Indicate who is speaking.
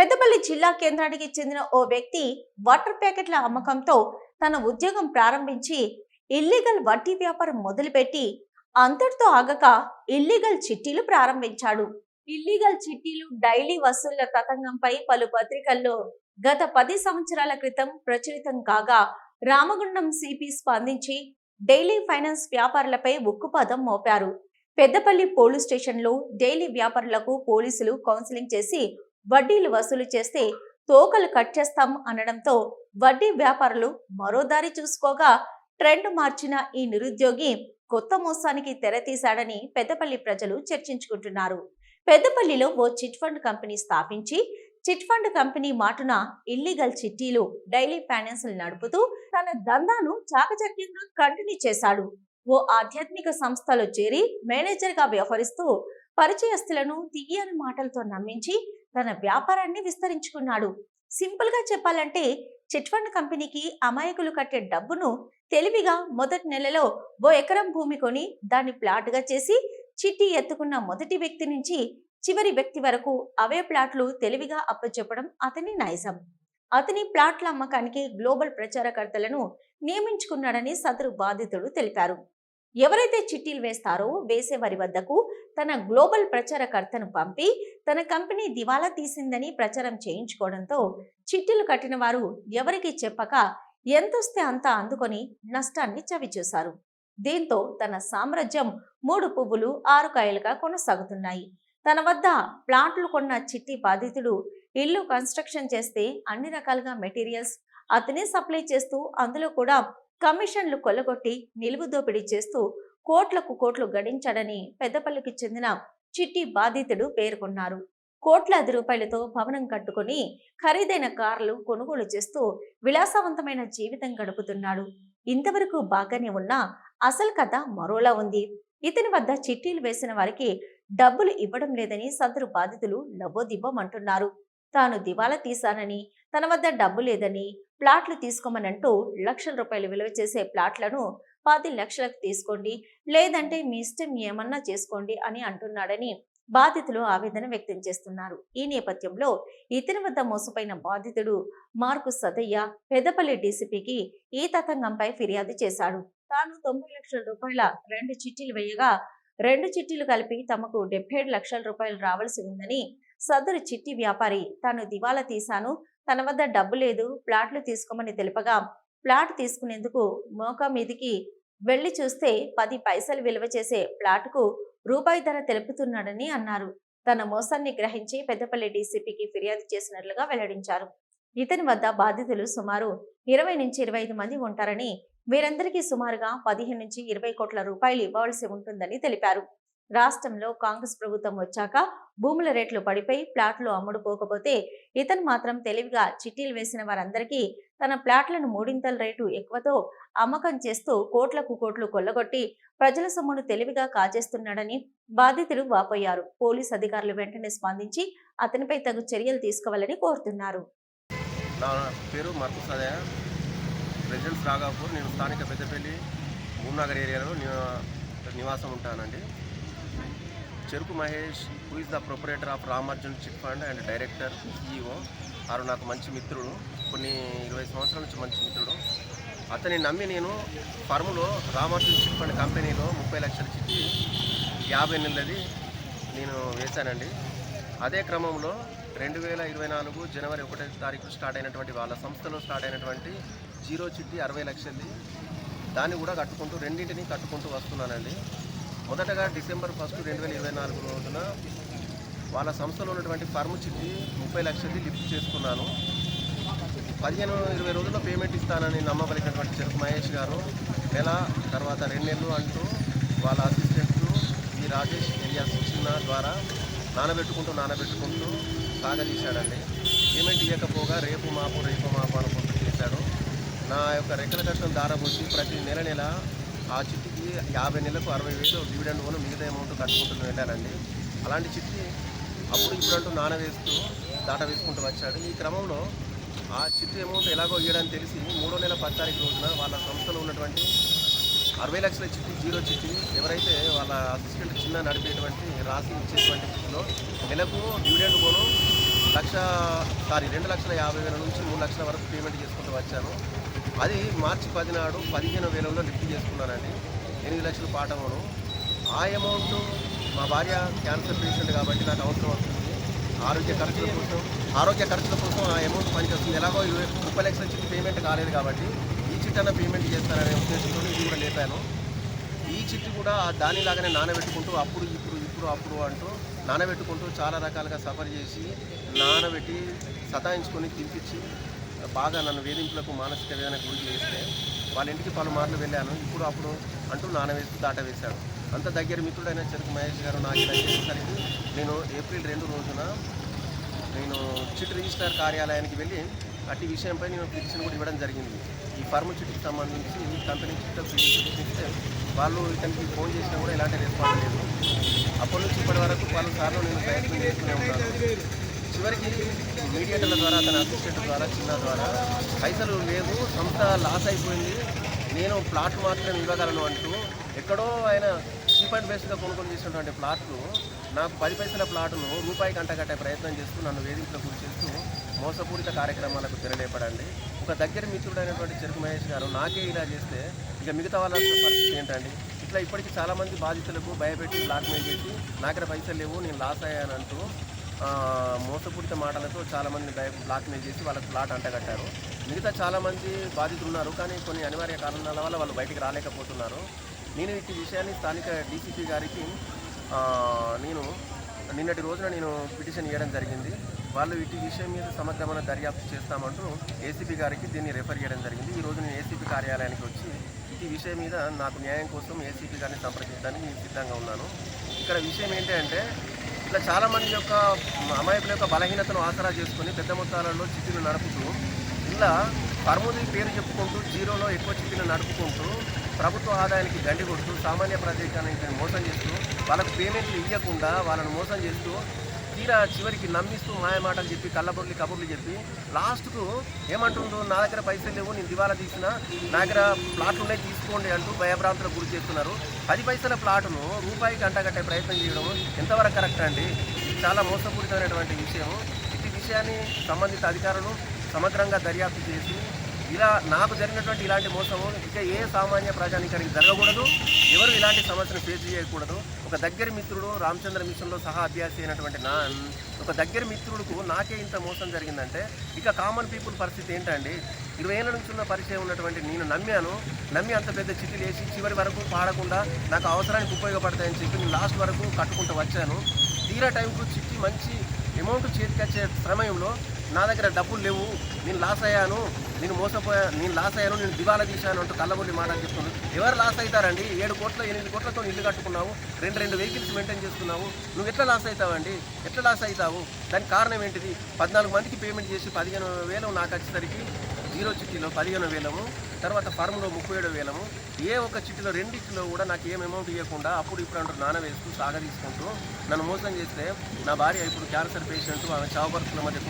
Speaker 1: పెద్దపల్లి జిల్లా కేంద్రానికి చెందిన ఓ వ్యక్తి వాటర్ ప్యాకెట్ల అమ్మకంతో తన ఉద్యోగం ప్రారంభించి ఇల్లీగల్ వడ్డీ వ్యాపారం మొదలుపెట్టి అంతటితో ఆగక ఇల్లీగల్ చిట్టీలు ప్రారంభించాడు. ఇల్లీగల్ చిట్టీలు డైలీ వసూళ్ళ తతంగంపై పలు పత్రికల్లో గత పది సంవత్సరాల క్రితం ప్రచురితం కాగా రామగుండం సిపి స్పందించి డైలీ ఫైనాన్స్ వ్యాపారులపై ఉక్కుపాదం మోపారు. పెద్దపల్లి పోలీస్ స్టేషన్లో డైలీ వ్యాపారులకు పోలీసులు కౌన్సిలింగ్ చేసి వడ్డీలు వసూలు చేస్తే తోకలు కట్ చేస్తాం అనడంతో వడ్డీ వ్యాపారులు మరో దారి చూసుకోగా ట్రెండ్ మార్చిన ఈ నిరుద్యోగి కొత్త మోసానికి తెరతీశాడని పెద్దపల్లి ప్రజలు చర్చించుకుంటున్నారు. పెద్దపల్లిలో ఓ చిట్ ఫండ్ కంపెనీ స్థాపించి చిట్ ఫండ్ కంపెనీ మాటున ఇల్లీగల్ చిట్టీలు డైలీ ఫైనాన్సులు నడుపుతూ తన దందాను చాకచక్యంగా కంటిన్యూ చేశాడు. ఓ ఆధ్యాత్మిక సంస్థలో చేరి మేనేజర్గా వ్యవహరిస్తూ పరిచయస్తులను తీయని మాటలతో నమ్మించి తన వ్యాపారాన్ని విస్తరించుకున్నాడు. సింపుల్గా చెప్పాలంటే చిట్ ఫండ్ కంపెనీకి అమాయకులు కట్టే డబ్బును తెలివిగా మొదటి నెలలో ఓ ఎకరం భూమి కొని దాన్ని ప్లాట్గా చేసి చిట్టి ఎత్తుకున్న మొదటి వ్యక్తి నుంచి చివరి వ్యక్తి వరకు అవే ప్లాట్లు తెలివిగా అప్పచెప్పడం అతని నైజం. అతని ప్లాట్ల అమ్మకానికి గ్లోబల్ ప్రచారకర్తలను నియమించుకున్నాడని సదరు బాధితుడు తెలిపారు. ఎవరైతే చిట్టీలు వేస్తారో వేసే వారి వద్దకు తన గ్లోబల్ ప్రచారకర్తను పంపి తన కంపెనీ దివాలా తీసిందని ప్రచారం చేయించుకోవడంతో చిట్టీలు కట్టిన వారు ఎవరికి చెప్పక ఎంతొస్తే అంత అందుకొని నష్టాన్ని చవిచూశారు దీంతో తన సామ్రాజ్యం మూడు పువ్వులు ఆరు కాయలుగా కొనసాగుతున్నాయి. తన వద్ద ప్లాట్లు కొన్న చిట్టి బాధితుడు ఇల్లు కన్స్ట్రక్షన్ చేస్తే అన్ని రకాలుగా మెటీరియల్స్ అతనే సప్లై చేస్తూ అందులో కూడా కమిషన్లు కొల్లగొట్టి నిలువు దోపిడీ చేస్తూ కోట్లకు కోట్లు గడించాడని పెద్దపల్లికి చెందిన చిట్టి బాధితుడు పేర్కొన్నారు. కోట్లాది రూపాయలతో భవనం కట్టుకొని ఖరీదైన కార్లు కొనుగోలు చేస్తూ విలాసవంతమైన జీవితం గడుపుతున్నాడు. ఇంతవరకు బాగానే ఉన్నా అసలు కథ మరోలా ఉంది. ఇతని వద్ద చిట్టీలు వేసిన వారికి డబ్బులు ఇవ్వడం లేదని సదరు బాధితులు లబోదిబ్బమంటున్నారు తాను దివాలా తీశానని తన వద్ద డబ్బు లేదని ప్లాట్లు తీసుకోమనంటూ లక్షల రూపాయలు విలువ చేసే ప్లాట్లను పది లక్షలకు తీసుకోండి లేదంటే మీ ఇష్టం ఏమన్నా చేసుకోండి అని అంటున్నాడని బాధితులు ఆవేదన వ్యక్తం చేస్తున్నారు. ఈ నేపథ్యంలో ఇతని వద్ద మోసపోయిన బాధితుడు మార్కు సదయ్య పెద్దపల్లి డీసీపీకి ఈ తతంగంపై ఫిర్యాదు చేశాడు. తాను తొంభై లక్షల రూపాయల రెండు చిట్టీలు వేయగా రెండు చిట్టీలు కలిపి తమకు డెబ్బై లక్షల రూపాయలు రావాల్సి ఉందని సదరు చిట్టి వ్యాపారి తాను దివాలా తీశాను తన వద్ద డబ్బు లేదు ప్లాట్లు తీసుకోమని తెలుపగా ప్లాట్ తీసుకునేందుకు మోకా మీదికి వెళ్ళి చూస్తే పది పైసలు విలువ చేసే ప్లాట్కు రూపాయి ధర తెలుపుతున్నాడని అన్నారు. తన మోసాన్ని గ్రహించి పెద్దపల్లి డీసీపీకి ఫిర్యాదు చేసినట్లుగా వెల్లడించారు. ఇతని వద్ద బాధితులు సుమారు ఇరవై నుంచి ఇరవై ఐదు మంది ఉంటారని వీరందరికీ సుమారుగా పదిహేను నుంచి ఇరవై కోట్ల రూపాయలు ఇవ్వాల్సి ఉంటుందని తెలిపారు. రాష్ట్రంలో కాంగ్రెస్ ప్రభుత్వం వచ్చాక భూముల రేట్లు పడిపోయి ప్లాట్లు అమ్ముడుపోకపోతే ఇతను మాత్రం తెలివిగా చిట్టీలు వేసిన వారందరికీ తన ప్లాట్లను మూడింతల రేటు ఎక్కువతో అమ్మకం చేస్తూ కోట్లకు కోట్లు కొల్లగొట్టి ప్రజల సొమ్మును తెలివిగా కాజేస్తున్నాడని బాధితులు వాపోయారు. పోలీస్ అధికారులు వెంటనే స్పందించి అతనిపై తగు చర్యలు తీసుకోవాలని కోరుతున్నారు.
Speaker 2: నా పేరు సదయ. రెసిడెన్స్ నేను స్థానిక పెద్దపల్లి భూమ్నగర్ ఏరియాలో నివాసం ఉంటానండి. Cheruku Mahesh who is the proprietor of Ramarjun chit fund and director EO వారు నాకు మంచి మిత్రుడు కొన్ని ఇరవై సంవత్సరాల నుంచి మంచి మిత్రుడు. అతని నమ్మి నేను ఫర్మ్లో రామార్జున్ చిట్ ఫండ్ కంపెనీలో ముప్పై లక్షల చిట్టి యాభై నెలలది నేను వేశానండి. అదే క్రమంలో రెండు వేల ఇరవై నాలుగు జనవరి ఒకటో తారీఖు స్టార్ట్ అయినటువంటి వాళ్ళ సంస్థలో స్టార్ట్ అయినటువంటి జీరో చిట్టి అరవై లక్షలది. దాన్ని కూడా కట్టుకుంటూ రెండింటిని కట్టుకుంటూ వస్తున్నానండి. మొదటగా డిసెంబర్ ఫస్ట్ రెండు వేల ఇరవై నాలుగు రోజున వాళ్ళ సంస్థలో ఉన్నటువంటి ఫర్మ్ చిట్టి ముప్పై లక్షలది లిఫ్ట్ చేసుకున్నాను. పదిహేను ఇరవై రోజుల్లో పేమెంట్ ఇస్తానని నమ్మబలిగినటువంటి చెరుకు మహేష్ గారు నెల తర్వాత రెండు నెలలు అంటూ వాళ్ళ అసిస్టెంట్లు ఈ రాజేష్ ఎలియాస్ చిన్న ద్వారా నానబెట్టుకుంటూ నానబెట్టుకుంటూ సాగదీశాడండి పేమెంట్ ఇవ్వకపోగా రేపు మాపు రేపు మాపు అనుకుంటూ చేశాడు నా యొక్క రెక్కల కష్టం దారబోసి ప్రతి నెల నెల ఆ చిట్టికి యాభై నెలలకు అరవై వేలు డివిడెండ్ కూడా మిగతా అమౌంట్ కట్టుకుంటూ వెళ్ళానండి. అలాంటి చిట్టి అప్పుడు ఇప్పుడంటూ నాన వేస్తూ దాట వేసుకుంటూ వచ్చాడు. ఈ క్రమంలో ఆ చిట్టి అమౌంట్ ఎలాగో ఇవ్వడానికి తెలిసి మూడో నెల పది తారీఖు రోజున వాళ్ళ సంస్థలో ఉన్నటువంటి అరవై లక్షల చిట్టి జీరో చిట్టి ఎవరైతే వాళ్ళ అసిస్టెంట్ చిన్న నడిపేటువంటి రాసి ఇచ్చేటువంటి చిట్టిలో నెలకు డివిడెండ్ కోను లక్ష సారీ రెండు లక్షల యాభై వేల నుంచి మూడు లక్షల వరకు పేమెంట్ చేసుకుంటూ వచ్చాను. అది మార్చి పది నాడు పదిహేను వేలలో లిఫ్ట్ చేసుకున్నానండి. ఎనిమిది లక్షలు పాఠమును. ఆ అమౌంట్ మా భార్య క్యాన్సర్ పేషెంట్ కాబట్టి నాకు అవసరం వస్తుంది ఆరోగ్య ఖర్చుల కోసం ఆరోగ్య ఖర్చుల కోసం ఆ అమౌంట్ పనిచేస్తుంది. ఎలాగో ముప్పై లక్షల చిట్ పేమెంట్ కాలేదు కాబట్టి ఈ చిట్టన్న పేమెంట్ చేస్తాననే ఉద్దేశంతో ఇది కూడా లేపాను. ఈ చిట్టు కూడా దానిలాగానే నానబెట్టుకుంటూ అప్పుడు ఇప్పుడు ఇప్పుడు అప్పుడు అంటూ నానబెట్టుకుంటూ చాలా రకాలుగా సఫర్ చేసి నానబెట్టి సతాయించుకొని తినిపించి బాగా నన్ను వేధింపులకు మానసిక వేదన గురి చేస్తే వాళ్ళ ఇంటికి పలుమార్లు వెళ్ళాను. ఇప్పుడు అప్పుడు అంటూ నానవేసి దాట వేశాడు అంత దగ్గర మిత్రుడైన చెరుకు మహేష్ గారు నాకు ఇలా చేసేసరికి నేను ఏప్రిల్ రెండు రోజున నేను చిట్ రిజిస్టర్ కార్యాలయానికి వెళ్ళి అట్టి విషయంపై నేను పిటిషన్ కూడా ఇవ్వడం జరిగింది. ఈ ఫర్మ్ చిట్కి సంబంధించి ఈ కంపెనీ చిట్ పిటిషన్ వాళ్ళు ఇతనికి ఫోన్ చేసినా కూడా ఎలాంటి రెస్పాన్స్ లేదు. అప్పటి నుంచి ఇప్పటి వరకు వాళ్ళ సార్లు నేను ప్రయత్నం చేస్తూనే ఉన్నాను. చివరికి మీడియేటర్ల ద్వారా తన అసిస్టెంట్ ద్వారా చిన్న ద్వారా పైసలు లేవు సంస్థ లాస్ అయిపోయింది. నేను ప్లాట్ మాత్రమే ఇవ్వగలను అంటూ ఎక్కడో ఆయన చీప్ అండ్ బేస్గా కొనుగోలు చేసినటువంటి ప్లాట్లు నాకు పది పైసల ప్లాట్ను రూపాయి గంట కట్టే ప్రయత్నం చేస్తూ నన్ను వేధింపులకు గురి చేస్తూ మోసపూరిత కార్యక్రమాలకు తెరలేపడండి. ఒక దగ్గర మిత్రుడైనటువంటి చెరుకు మహేష్ గారు నాకే ఇలా చేస్తే ఇక మిగతా వాళ్ళ పరిస్థితి ఏంటండి? ఇట్లా ఇప్పటికీ చాలామంది బాధితులకు భయపెట్టి బ్లాక్మెయిల్ చేసి నా దగ్గర పైసలు లేవు నేను లాస్ అయ్యానంటూ మోసపూరిత మాటలతో చాలామంది బ్లాక్మెయిల్ చేసి వాళ్ళకి ప్లాట్ అంటగట్టారు. మిగతా చాలామంది బాధితులు ఉన్నారు కానీ కొన్ని అనివార్య కారణాల వల్ల వాళ్ళు బయటికి రాలేకపోతున్నారు. నేను ఈ విషయాన్ని స్థానిక డీసీపీ గారికి నేను నిన్నటి రోజున నేను పిటిషన్ ఇవ్వడం జరిగింది. వాళ్ళు ఇటు విషయం మీద సమగ్రమైన దర్యాప్తు చేస్తామంటూ ఏసీపీ గారికి దీన్ని రెఫర్ చేయడం జరిగింది. ఈ రోజు నేను ఏసీపీ కార్యాలయానికి వచ్చి ఈ విషయం మీద నాకు న్యాయం కోసం ఏసీపీ గారిని సంప్రదించడానికి నేను సిద్ధంగా ఉన్నాను. ఇక్కడ విషయం ఏంటంటే ఇట్లా చాలామంది యొక్క అమాయకుల యొక్క బలహీనతను ఆసరా చేసుకొని పెద్ద మొత్తాలలో చిట్టీలు నడుపుతూ ఇలా పరముది పేరు చెప్పుకుంటూ జీరోలో ఎక్కువ చిట్టీలు నడుపుకుంటూ ప్రభుత్వ ఆదాయానికి గండి కొడుతూ సామాన్య ప్రదేశానికి మోసం చేస్తూ వాళ్ళకు పేమెంట్లు ఇవ్వకుండా వాళ్ళని మోసం చేస్తూ తీరా చివరికి నమ్మిస్తూ మాయమాటలు చెప్పి కళ్ళబొర్లు కబుర్లు చెప్పి లాస్ట్కు ఏమంటుందో నా దగ్గర పైసలు లేవు నేను దివాలా తీసిన నా దగ్గర ప్లాట్లు ఉన్నాయి తీసుకోండి అంటూ భయభ్రాంతులకు గురి చేస్తున్నారు. పది పైసల ప్లాటును రూపాయికి అంటగట్టే ప్రయత్నం చేయడం ఎంతవరకు కరెక్ట్ అండి? చాలా మోసపూరితమైనటువంటి విషయం. ఇట్టి విషయాన్ని సంబంధిత అధికారులు సమగ్రంగా దర్యాప్తు చేసి ఇలా నాకు జరిగినటువంటి ఇలాంటి మోసము ఇంకా ఏ సామాన్య ప్రజానికానికి జరగకూడదు. ఎవరు ఇలాంటి సమస్యను ఫేస్ చేయకూడదు. ఒక దగ్గర మిత్రుడు రామచంద్ర మిషన్లో సహా అభ్యాసి అయినటువంటి నా ఒక దగ్గర మిత్రుడుకు నాకే ఇంత మోసం జరిగిందంటే ఇక కామన్ పీపుల్ పరిస్థితి ఏంటండి? ఇరవై ఏళ్ళ నుంచి ఉన్న పరిచయం ఉన్నటువంటి నేను నమ్మాను. నమ్మి అంత పెద్ద చిట్టులు వేసి చివరి వరకు పాడకుండా నాకు అవసరానికి ఉపయోగపడతాయని చెప్పి నేను లాస్ట్ వరకు కట్టుకుంటూ వచ్చాను. తీరా టైంకు చిట్టి మంచి అమౌంట్ చేతికి వచ్చే సమయంలో నా దగ్గర డబ్బులు లేవు నేను లాస్ అయ్యాను నేను మోసపోయా నేను లాస్ అయ్యాను నేను దివాలా తీశాను అంటూ కళ్ళబొల్లి మాటలు చెప్తున్నాను ఎవరు లాస్ అవుతారండి? ఏడు కోట్ల ఎనిమిది కోట్లతో ఇల్లు కట్టుకున్నావు రెండు రెండు వెహికల్స్ మెయింటైన్ చేస్తున్నావు నువ్వు ఎట్లా లాస్ అవుతావండి? ఎట్లా లాస్ అవుతావు? దానికి కారణం ఏంటిది? పద్నాలుగు మందికి పేమెంట్ చేసి పదిహేను వేలు నాకు వచ్చేసరికి జీరో చిట్టీలో పదిహేను వేలము తర్వాత ఫార్మ్లో ముప్పై ఏడు వేలము ఏ ఒక్క చిట్టిలో రెండింటిలో కూడా నాకు ఏం అమౌంట్ ఇవ్వకుండా అప్పుడు ఇప్పుడు అంటూ నాన్న వేస్తూ సాగ తీసుకుంటూ నన్ను మోసం చేస్తే నా భార్య ఇప్పుడు క్యాన్సర్ పేషెంట్ ఆమె చావు పరిస్థితుల మధ్య